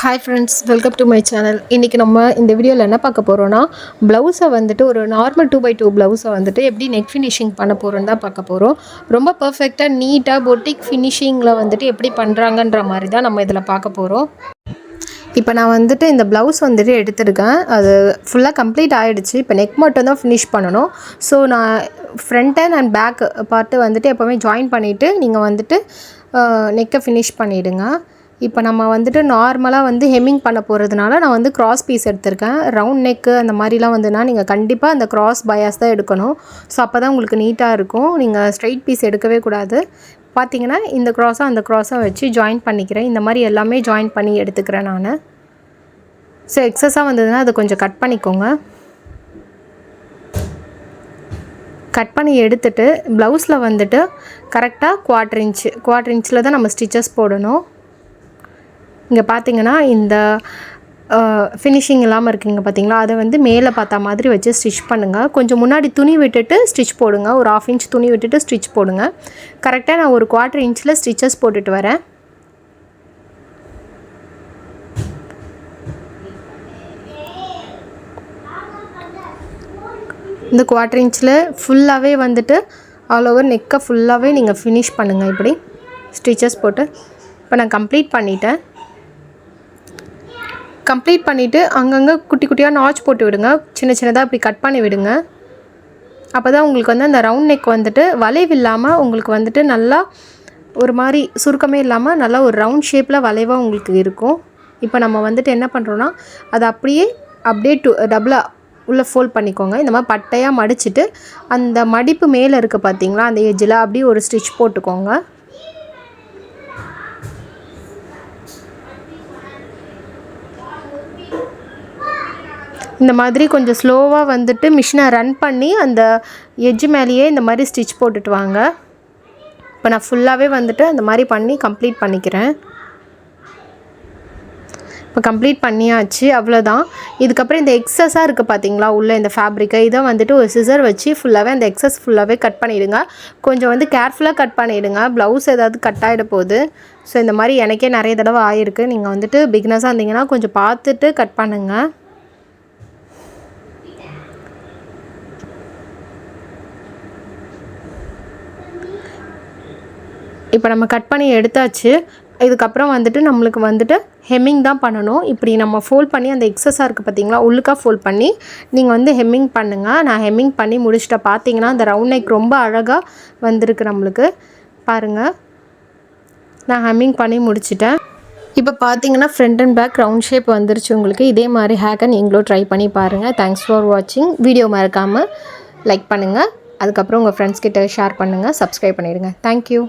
Hi friends welcome to my channel இன்றைக்கி நம்ம இந்த வீடியோவில் என்ன பார்க்க போகிறோன்னா ப்ளவுஸை வந்துட்டு ஒரு நார்மல் டூ பை டூ ப்ளவுஸை வந்துட்டு எப்படி நெக் ஃபினிஷிங் பண்ண போகிறோன்னு தான் பார்க்க போகிறோம் ரொம்ப பர்ஃபெக்டாக நீட்டாக பொட்டிக் ஃபினிஷிங்கில் வந்துட்டு எப்படி பண்ணுறாங்கன்ற மாதிரி தான் நம்ம இதில் பார்க்க போகிறோம் இப்போ நான் வந்துட்டு இந்த ப்ளவுஸ் வந்துட்டு எடுத்திருக்கேன். அது ஃபுல்லாக கம்ப்ளீட் ஆகிடுச்சு இப்போ நெக் மட்டும் தான் ஃபினிஷ் பண்ணணும். ஸோ நான் front and and back part வந்துட்டு எப்போவுமே ஜாயின் பண்ணிவிட்டு நீங்கள் வந்துட்டு நெக்கை ஃபினிஷ் பண்ணிவிடுங்க இப்போ நம்ம வந்துட்டு நார்மலாக வந்து ஹெம்மிங் பண்ண போகிறதுனால நான் வந்து கிராஸ் பீஸ் எடுத்திருக்கேன். ரவுண்ட் நெக்கு அந்த மாதிரிலாம் வந்துன்னா நீங்கள் கண்டிப்பாக அந்த கிராஸ் பயாஸ் தான் எடுக்கணும். ஸோ அப்போ தான் உங்களுக்கு நீட்டாக இருக்கும். நீங்கள் ஸ்ட்ரைட் பீஸ் எடுக்கவே கூடாது. பார்த்தீங்கன்னா இந்த க்ராஸாக அந்த க்ராஸாக வச்சு ஜாயின் பண்ணிக்கிறேன். இந்த மாதிரி எல்லாமே ஜாயின் பண்ணி எடுத்துக்கிறேன் நான். ஸோ எக்ஸஸாக வந்ததுன்னா அதை கொஞ்சம் கட் பண்ணிக்கோங்க. கட் பண்ணி எடுத்துட்டு ப்ளவுஸில் வந்துட்டு கரெக்டாக குவாட்ரு இன்ச்சு குவாட்ரு இன்ச்சில் தான் நம்ம ஸ்டிச்சஸ் போடணும். இங்கே பார்த்தீங்கன்னா இந்த ஃபினிஷிங் இல்லாமல் இருக்குங்க பார்த்தீங்களா அதை வந்து மேலே பார்த்தா மாதிரி வச்சு ஸ்டிச் பண்ணுங்கள் கொஞ்சம் முன்னாடி துணி விட்டுட்டு ஸ்டிச் போடுங்க. ஒரு ஆஃப் இன்ச் துணி விட்டுட்டு ஸ்டிச் போடுங்க. கரெக்டாக நான் ஒரு குவார்ட்டர் இன்ச்சில் ஸ்டிச்சஸ் போட்டுட்டு வரேன். இந்த குவார்ட்டர் இன்ச்சில் ஃபுல்லாகவே வந்துட்டு ஆல் ஓவர் நெக்கை ஃபுல்லாகவே நீங்கள் ஃபினிஷ் பண்ணுங்கள் இப்படி. ஸ்டிச்சஸ் போட்டு. இப்போ நான் கம்ப்ளீட் பண்ணிட்டேன். கம்ப்ளீட் பண்ணிவிட்டு அங்கங்கே குட்டி குட்டியாக நாச் போட்டு விடுங்க. சின்ன சின்னதாக இப்படி கட் பண்ணி விடுங்க. அப்போ தான் உங்களுக்கு வந்து அந்த ரவுண்ட் நெக் வந்துட்டு வளைவு இல்லாமல் உங்களுக்கு வந்துட்டு நல்லா ஒரு மாதிரி சுருக்கமே இல்லாமல் நல்லா ஒரு ரவுண்ட் ஷேப்பில் வளைவாக உங்களுக்கு இருக்கும். இப்போ நம்ம வந்துட்டு என்ன பண்ணுறோன்னா அதை அப்படியே அப்படியே டூ டபுளாக உள்ளே ஃபோல்ட் பண்ணிக்கோங்க. இந்த மாதிரி பட்டையாக மடிச்சுட்டு அந்த மடிப்பு மேலே இருக்குது பார்த்தீங்களா அந்த எஜ்ஜில் அப்படியே ஒரு ஸ்டிச் போட்டுக்கோங்க. இந்த மாதிரி கொஞ்சம் ஸ்லோவாக வந்துட்டு மிஷினை ரன் பண்ணி அந்த எஜ்ஜு மேலேயே இந்த மாதிரி ஸ்டிச் போட்டுட்டு வாங்க. இப்போ நான் ஃபுல்லாகவே வந்துட்டு அந்த மாதிரி பண்ணி கம்ப்ளீட் பண்ணிக்கிறேன். இப்போ கம்ப்ளீட் பண்ணியாச்சு அவ்வளோதான். இதுக்கப்புறம் இந்த எக்ஸஸாக இருக்குது பார்த்தீங்களா உள்ளே இந்த ஃபேப்ரிக்கை இதை வந்துட்டு ஒரு சிசர் வச்சு ஃபுல்லாகவே அந்த எக்ஸஸ் ஃபுல்லாகவே கட் பண்ணிவிடுங்க கொஞ்சம் வந்து கேர்ஃபுல்லாக கட் பண்ணிவிடுங்க ப்ளவுஸ் ஏதாவது கட் ஆகிட போகுது. ஸோ இந்த மாதிரி எனக்கே நிறைய தடவை ஆகிருக்கு நீங்கள் வந்துட்டு பிக்னஸாக இருந்தீங்கன்னா கொஞ்சம் பார்த்துட்டு கட் பண்ணுங்கள் இப்போ நம்ம கட் பண்ணி எடுத்தாச்சு. இதுக்கப்புறம் வந்துட்டு நம்மளுக்கு வந்துட்டு ஹெம்மிங் தான் பண்ணணும். இப்படி நம்ம ஃபோல்ட் பண்ணி அந்த எக்ஸஸாக இருக்குது பார்த்தீங்களா உள்ளுக்காக ஃபோல்ட் பண்ணி நீங்கள் வந்து ஹெம்மிங் பண்ணுங்கள் நான் ஹெம்மிங் பண்ணி முடிச்சுட்டு பார்த்தீங்கன்னா அந்த ரவுண்ட் நெக் ரொம்ப அழகாக வந்திருக்கு நம்மளுக்கு. பாருங்கள் நான் ஹெம்மிங் பண்ணி முடிச்சிட்டேன். இப்போ பார்த்தீங்கன்னா front and back round shape வந்துருச்சு உங்களுக்கு. இதே மாதிரி ஹேக்கை நீங்களும் ட்ரை பண்ணி பாருங்கள் தேங்க்ஸ் ஃபார் வாட்சிங் வீடியோ மறக்காமல் லைக் பண்ணுங்கள் அதுக்கப்புறம் உங்கள் ஃப்ரெண்ட்ஸ் கிட்ட ஷேர் பண்ணுங்கள் சப்ஸ்கிரைப் பண்ணிவிடுங்க தேங்க்யூ